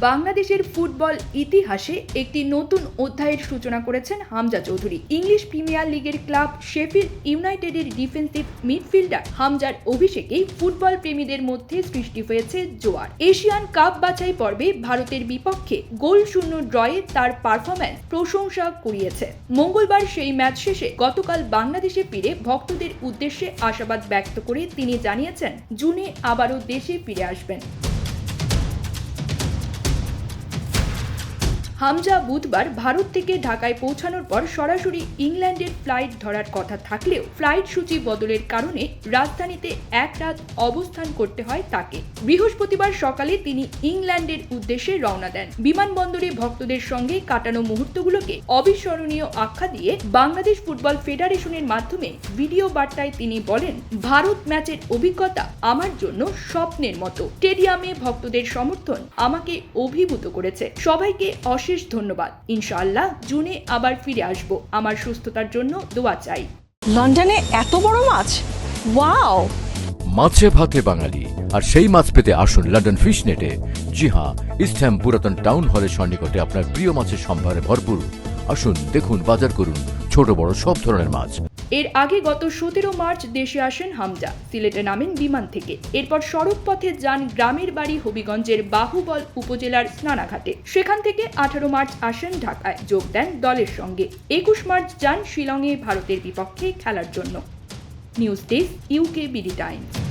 বাংলাদেশের ফুটবল ইতিহাসে একটি নতুন অধ্যায়ের সূচনা করেছেন হামজা চৌধুরী। ইংলিশ প্রিমিয়ার লিগের ক্লাব শেফিল্ড ইউনাইটেডের ডিফেন্সিভ মিডফিল্ডার হামজার অভিষেকেই ফুটবল প্রেমীদের মধ্যে সৃষ্টি হয়েছে জোয়ার। এশিয়ান কাপ বাছাই পর্বে ভারতের বিপক্ষে গোল শূন্য ড্রয়ে তার পারফরম্যান্স প্রশংসা কুড়িয়েছে। মঙ্গলবার সেই ম্যাচ শেষে গতকাল বাংলাদেশে ফিরে ভক্তদের উদ্দেশ্যে আশাবাদ ব্যক্ত করে তিনি জানিয়েছেন, জুনে আবারও দেশে ফিরে আসবেন। হামজা বুধবার ভারত থেকে ঢাকায় পৌঁছানোর পর সরাসরি ইংল্যান্ডের ফ্লাইট ধরার কথা থাকলেও ফ্লাইট সূচি বদলের কারণে রাজধানীতে এক রাত অবস্থান করতে হয় তাকে। বৃহস্পতিবার সকালে তিনি ইংল্যান্ডের উদ্দেশ্যে রওনা দেন। বিমানবন্দরে ভক্তদের সঙ্গে কাটানো মুহূর্তগুলোকে অবিস্মরণীয় আখ্যা দিয়ে বাংলাদেশ ফুটবল ফেডারেশনের মাধ্যমে ভিডিও বার্তায় তিনি বলেন, ভারত ম্যাচের অভিজ্ঞতা আমার জন্য স্বপ্নের মতো। স্টেডিয়ামে ভক্তদের সমর্থন আমাকে অভিভূত করেছে। সবাইকে অশেষ ধন্যবাদ। ইনশাআল্লাহ জুনে আবার ফিরে আসব। আমার সুস্থতার জন্য দোয়া চাই। লন্ডনে এত বড় মাছ? ওয়াও! মাছে ভাতে বাঙালি। আর সেই মাছ পেতে আসুন লন্ডন ফিশ নেটে জি হ্যাঁ ইস্টহ্যাম পুরাতন টাউন হলের সন্নিকটে আপনার প্রিয় মাছের সম্ভারে ভরপুর। আসুন দেখুন বাজার করুন ছোট বড় সব ধরনের মাছ। এর আগে গত সতেরো মার্চ দেশে আসেন হামজা। সিলেটে নামেন বিমান থেকে। এরপর সড়ক পথে যান গ্রামের বাড়ি হবিগঞ্জের বাহুবল উপজেলার স্নানাঘাটে। সেখান থেকে আঠারো মার্চ আসেন ঢাকায়। যোগ দেন দলের সঙ্গে। একুশ মার্চ যান শিলংয়ে ভারতের বিপক্ষে খেলার জন্য। News desk UK BD times.